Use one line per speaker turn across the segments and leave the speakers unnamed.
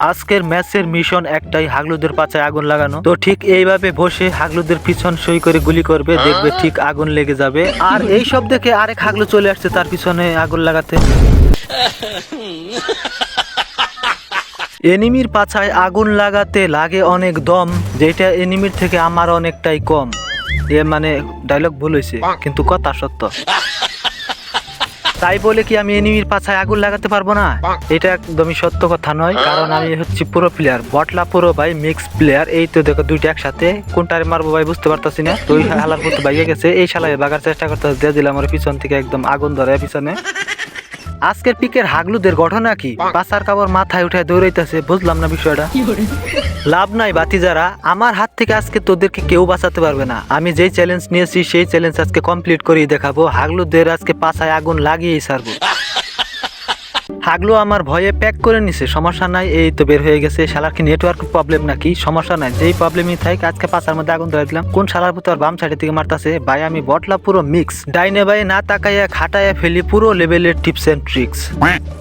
আজকের ম্যাচের মিশন একটাই, হাগলুদের পাচায় আগুন লাগানো। তো ঠিক এইভাবে বসে হাগলুদের পিছন সই করে গুলি করবে, দেখবে ঠিক আগুন লেগে যাবে। আর এই সব দেখে আরেক হাগলু চলে আসছে তার পিছনে আগুন লাগাতে। এনিমির পাছায় আগুন লাগাতে লাগে অনেক দম, যেটা এনিমির থেকে আমার অনেকটাই কম। এ মানে ডায়লগ ভুল হয়েছে কিন্তু কথা সত্য। তাই বলে কি আমি এনিমির পাছায় আগুন লাগাতে পারব না? এটা একদমই সত্য কথা নয়, কারণ আমি হচ্ছি পুরো প্লেয়ার বটলা পুরো ভাই মিক্স প্লেয়ার এই তো দেখো দুইটা একসাথে কোনটারে মারবো ভাই বুঝতে পারতাছি না। তো ওই হালার মতো বাইরে গেছে, এই শালায় বাগার চেষ্টা করতে দিয়ে দিলাম আমার পিছন থেকে একদম আগুন ধরে পিছনে। আজকের পিকের হাগলুদের ঘটনা কি? পাচার কাপড় মাথায় উঠে দৌড়াইতেছে বুঝলাম না বিষয়টা। লাভ নাই বাতি যারা আমার হাত থেকে আজকে তোদেরকে কেউ বাঁচাতে পারবে না। আমি যেই চ্যালেঞ্জ নিয়েছি সেই চ্যালেঞ্জ আজকে কমপ্লিট করেই দেখাবো। হাগলুদের আজকে পাছায় আগুন লাগিয়েই ছাড়বো। হাগলু আমার ভয়ে প্যাক করে নিছে। সমস্যা নাই, এই তো বের হয়ে গেছে। শালার কি নেটওয়ার্ক প্রবলেম নাকি? সমস্যা নাই, যেই প্রবলেমই থাকে, আজকে পাঁচার মধ্যে আগুন ধরে দিলাম। কোন শালার ভিতর বাম সাইডের থেকে মারতাছে? ভাই, আমি বটলা পুরো মিক্স ডাইনে ভাই না তাকাইয়া খাটাইয়া ফেলি পুরো লেভেলের টিপস এন্ড ট্রিক্স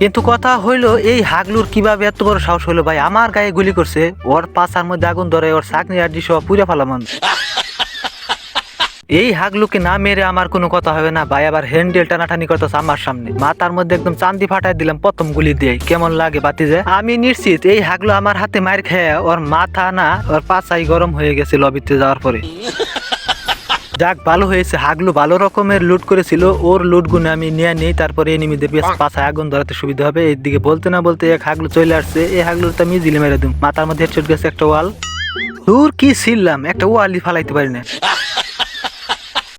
কিন্তু কথা হইল, এই হাগলুর কীভাবে এত বড় সাহস হলো ভাই, আমার গায়ে গুলি করছে। ওর পাছার মধ্যে আগুন ধরে, ওর চাকনি আড্ডি সব পুরে ফেলাম। এই হাগলুকে না মেরে আমার কোনো কথা হবে না ভাই আবার হ্যান্ডেল টানাটানি করতেছে আমার সামনে। মাথার মধ্যে একদম চান্দি ফাটাই দিলাম প্রথম গুলি দিয়ে। কেমন লাগে বাতি যে? আমি নিশ্চিত এই হাগলু আমার হাতে মার খেয়ে ওর মাথা না ওর পাছাই গরম হয়ে গেছে লবিতে যাওয়ার পরে। যাক ভালো হয়েছে। হাগলু ভালো রকমের লুট করেছিল। ওর লুট গুনে আমি নিয়ে নেই তারপরে এনিমিদের বেশ পাছায় আগুন ধরাতে সুবিধা হবে। এইদিকে বলতে না বলতে এক হাগলু চলে আসছে। এই হাগলুর তো আমি জিলে মেরে দিম। মাথার মধ্যে হেডশট গেছে একটা ওয়াল দূর কি ছিলাম? একটা ওয়ালই ফালাইতে পারি না